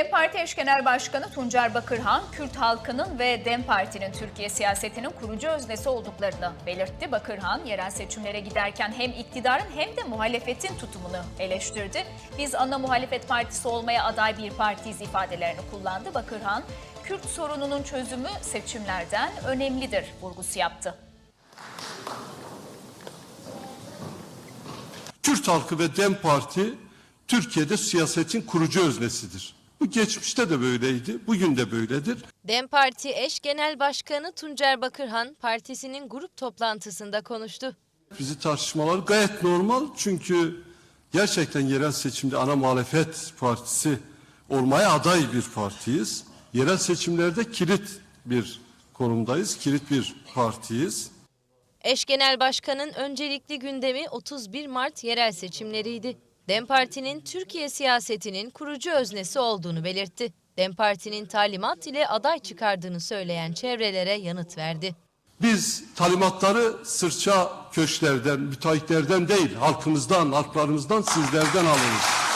DEM Parti Eş Genel Başkanı Tuncer Bakırhan, Kürt halkının ve DEM Parti'nin Türkiye siyasetinin kurucu öznesi olduklarını belirtti. Bakırhan, yerel seçimlere giderken hem iktidarın hem de muhalefetin tutumunu eleştirdi. Biz ana muhalefet partisi olmaya aday bir partiyiz ifadelerini kullandı. Bakırhan, Kürt sorununun çözümü seçimlerden önemlidir vurgusu yaptı. Kürt halkı ve DEM Parti Türkiye'de siyasetin kurucu öznesidir. Bu geçmişte de böyleydi, bugün de böyledir. DEM Parti eş genel başkanı Tuncer Bakırhan partisinin grup toplantısında konuştu. Bizi tartışmalar gayet normal çünkü gerçekten yerel seçimde ana muhalefet partisi olmaya aday bir partiyiz. Yerel seçimlerde kilit bir konumdayız, kilit bir partiyiz. Eş genel başkanın öncelikli gündemi 31 Mart yerel seçimleriydi. DEM Parti'nin Türkiye siyasetinin kurucu öznesi olduğunu belirtti. DEM Parti'nin talimat ile aday çıkardığını söyleyen çevrelere yanıt verdi. Biz talimatları sırça köşklerden, müteahhitlerden değil, halkımızdan, halklarımızdan, sizlerden alırız.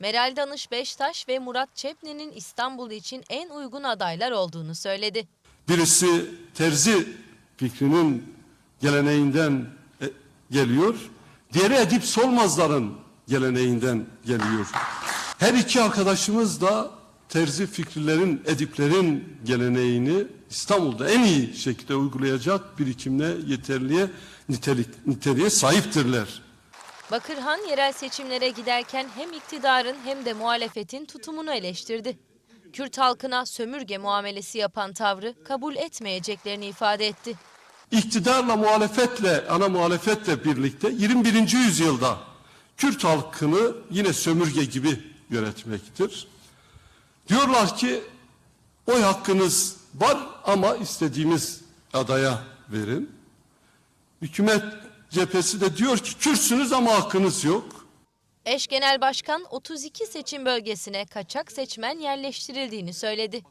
Meral Danış Beştaş ve Murat Çepni'nin İstanbul için en uygun adaylar olduğunu söyledi. Birisi terzi fikrinin geleneğinden e, geliyor. Diğeri Edip Solmazların geleneğinden geliyor. Her iki arkadaşımız da terzi fikirlerin, ediplerin geleneğini İstanbul'da en iyi şekilde uygulayacak birikimle, yeterliğe, nitelik, niteliğe sahiptirler. Bakırhan yerel seçimlere giderken hem iktidarın hem de muhalefetin tutumunu eleştirdi. Kürt halkına sömürge muamelesi yapan tavrı kabul etmeyeceklerini ifade etti. İktidarla muhalefetle, ana muhalefetle birlikte 21. yüzyılda Kürt halkını yine sömürge gibi yönetmektir. Diyorlar ki oy hakkınız var ama istediğimiz adaya verin. Hükümet cephesi de diyor ki Kürtsünüz ama hakkınız yok. Eş Genel Başkan 32 seçim bölgesine kaçak seçmen yerleştirildiğini söyledi.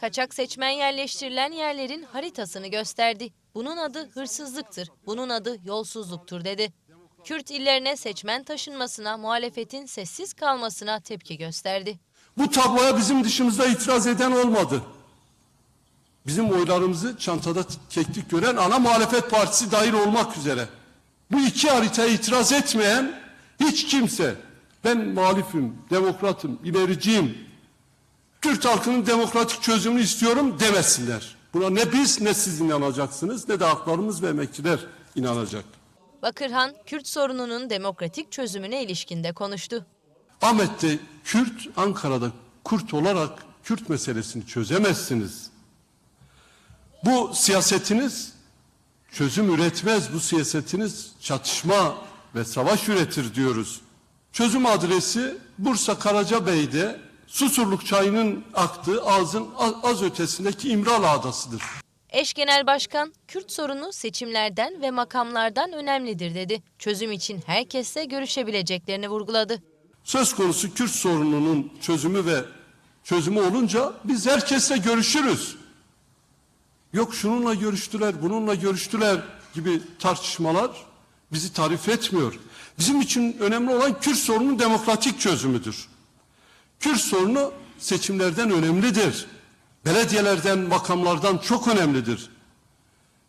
Kaçak seçmen yerleştirilen yerlerin haritasını gösterdi. Bunun adı hırsızlıktır, bunun adı yolsuzluktur dedi. Kürt illerine seçmen taşınmasına, muhalefetin sessiz kalmasına tepki gösterdi. Bu tabloya bizim dışımızda itiraz eden olmadı. Bizim oylarımızı çantada keklik gören ana muhalefet partisi dahil olmak üzere. Bu iki haritaya itiraz etmeyen hiç kimse ben muhalifim, demokratım, ilericiyim, Kürt halkının demokratik çözümünü istiyorum demesinler. Buna ne biz ne siz inanacaksınız ne de haklarımız ve emekçiler inanacak. Bakırhan, Kürt sorununun demokratik çözümüne ilişkinde konuştu. Ahmet'te Kürt, Ankara'da Kürt olarak Kürt meselesini çözemezsiniz. Bu siyasetiniz çözüm üretmez, bu siyasetiniz çatışma ve savaş üretir diyoruz. Çözüm adresi Bursa Karacabey'de Susurluk çayının aktığı ağzın az ötesindeki İmralı Adası'dır. Eş Genel Başkan, Kürt sorunu seçimlerden ve makamlardan önemlidir dedi. Çözüm için herkesle görüşebileceklerini vurguladı. Söz konusu Kürt sorununun çözümü ve çözümü olunca biz herkesle görüşürüz. Yok şununla görüştüler, bununla görüştüler gibi tartışmalar bizi tarif etmiyor. Bizim için önemli olan Kürt sorunun demokratik çözümüdür. Kürt sorunu seçimlerden önemlidir. Belediyelerden, makamlardan çok önemlidir.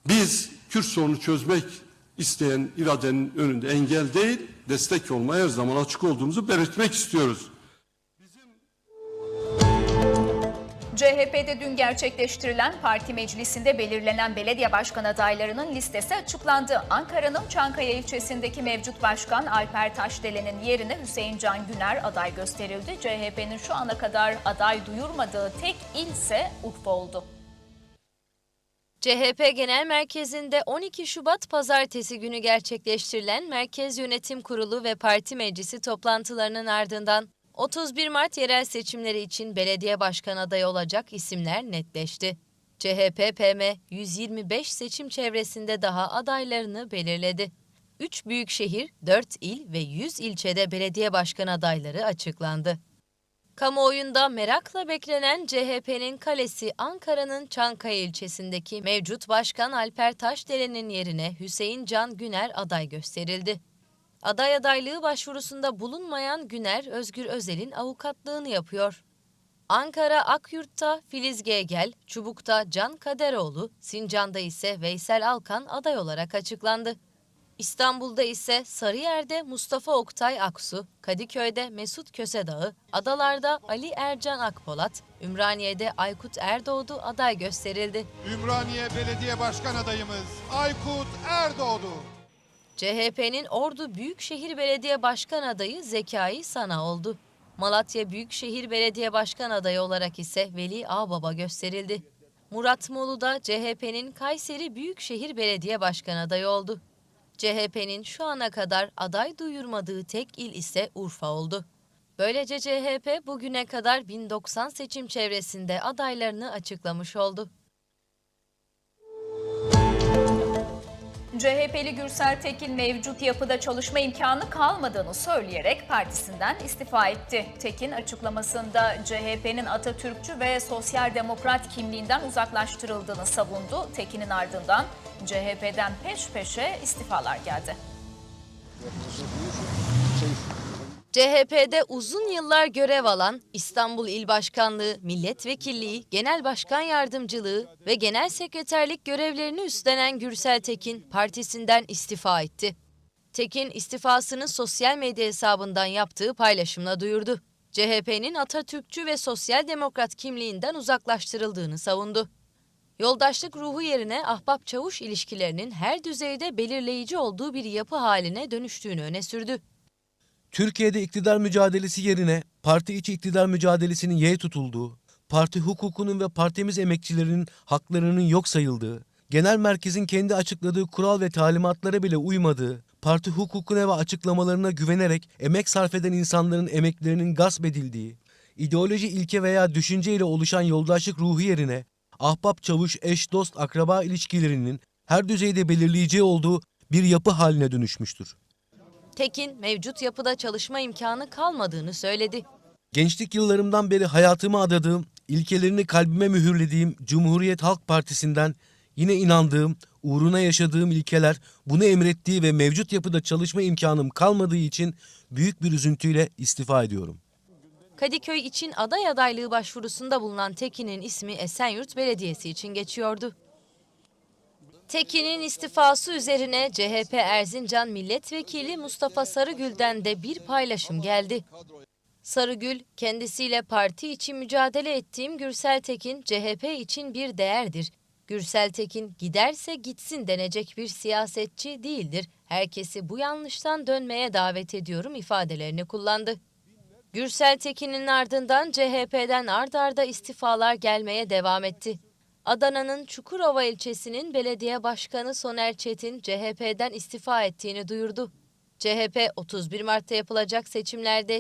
Biz Kürt sorunu çözmek isteyen iradenin önünde engel değil, destek olmaya her zaman açık olduğumuzu belirtmek istiyoruz. CHP'de dün gerçekleştirilen parti meclisinde belirlenen belediye başkan adaylarının listesi açıklandı. Ankara'nın Çankaya ilçesindeki mevcut başkan Alper Taşdelen'in yerine Hüseyin Can Güner aday gösterildi. CHP'nin şu ana kadar aday duyurmadığı tek il ise Urfa oldu. CHP Genel Merkezi'nde 12 Şubat pazartesi günü gerçekleştirilen Merkez Yönetim Kurulu ve Parti Meclisi toplantılarının ardından 31 Mart yerel seçimleri için belediye başkan adayı olacak isimler netleşti. CHP-PM 125 seçim çevresinde daha adaylarını belirledi. 3 büyükşehir, 4 il ve 100 ilçede belediye başkan adayları açıklandı. Kamuoyunda merakla beklenen CHP'nin kalesi Ankara'nın Çankaya ilçesindeki mevcut başkan Alper Taşdelen'in yerine Hüseyin Can Güner aday gösterildi. Aday adaylığı başvurusunda bulunmayan Güner Özgür Özel'in avukatlığını yapıyor. Ankara Akyurt'ta Filiz Gegel, Çubuk'ta Can Kaderoğlu, Sincan'da ise Veysel Alkan aday olarak açıklandı. İstanbul'da ise Sarıyer'de Mustafa Oktay Aksu, Kadıköy'de Mesut Kösedağı, Adalar'da Ali Ercan Akpolat, Ümraniye'de Aykut Erdoğdu aday gösterildi. Ümraniye Belediye Başkan adayımız Aykut Erdoğdu. CHP'nin Ordu Büyükşehir Belediye Başkan adayı Zekai Sana oldu. Malatya Büyükşehir Belediye Başkan adayı olarak ise Veli Ağbaba gösterildi. Murat Molu da CHP'nin Kayseri Büyükşehir Belediye Başkan adayı oldu. CHP'nin şu ana kadar aday duyurmadığı tek il ise Urfa oldu. Böylece CHP bugüne kadar 1090 seçim çevresinde adaylarını açıklamış oldu. CHP'li Gürsel Tekin mevcut yapıda çalışma imkanı kalmadığını söyleyerek partisinden istifa etti. Tekin açıklamasında CHP'nin Atatürkçü ve sosyal demokrat kimliğinden uzaklaştırıldığını savundu. Tekin'in ardından CHP'den peş peşe istifalar geldi. CHP'de uzun yıllar görev alan İstanbul İl Başkanlığı, Milletvekilliği, Genel Başkan Yardımcılığı ve Genel Sekreterlik görevlerini üstlenen Gürsel Tekin partisinden istifa etti. Tekin istifasını sosyal medya hesabından yaptığı paylaşımla duyurdu. CHP'nin Atatürkçü ve sosyal demokrat kimliğinden uzaklaştırıldığını savundu. Yoldaşlık ruhu yerine ahbap çavuş ilişkilerinin her düzeyde belirleyici olduğu bir yapı haline dönüştüğünü öne sürdü. Türkiye'de iktidar mücadelesi yerine parti içi iktidar mücadelesinin yeğ tutulduğu, parti hukukunun ve partimiz emekçilerinin haklarının yok sayıldığı, genel merkezin kendi açıkladığı kural ve talimatlara bile uymadığı, parti hukukuna ve açıklamalarına güvenerek emek sarf eden insanların emeklerinin gasp edildiği, ideoloji ilke veya düşünce ile oluşan yoldaşlık ruhu yerine ahbap çavuş eş dost akraba ilişkilerinin her düzeyde belirleyici olduğu bir yapı haline dönüşmüştür. Tekin mevcut yapıda çalışma imkanı kalmadığını söyledi. Gençlik yıllarımdan beri hayatımı adadığım, ilkelerini kalbime mühürlediğim Cumhuriyet Halk Partisi'nden yine inandığım, uğruna yaşadığım ilkeler bunu emrettiği ve mevcut yapıda çalışma imkanım kalmadığı için büyük bir üzüntüyle istifa ediyorum. Kadıköy için aday adaylığı başvurusunda bulunan Tekin'in ismi Esenyurt Belediyesi için geçiyordu. Tekin'in istifası üzerine CHP Erzincan Milletvekili Mustafa Sarıgül'den de bir paylaşım geldi. Sarıgül, kendisiyle parti için mücadele ettiğim Gürsel Tekin CHP için bir değerdir. Gürsel Tekin giderse gitsin denecek bir siyasetçi değildir. Herkesi bu yanlıştan dönmeye davet ediyorum ifadelerini kullandı. Gürsel Tekin'in ardından CHP'den ard arda istifalar gelmeye devam etti. Adana'nın Çukurova ilçesinin belediye başkanı Soner Çetin CHP'den istifa ettiğini duyurdu. CHP 31 Mart'ta yapılacak seçimlerde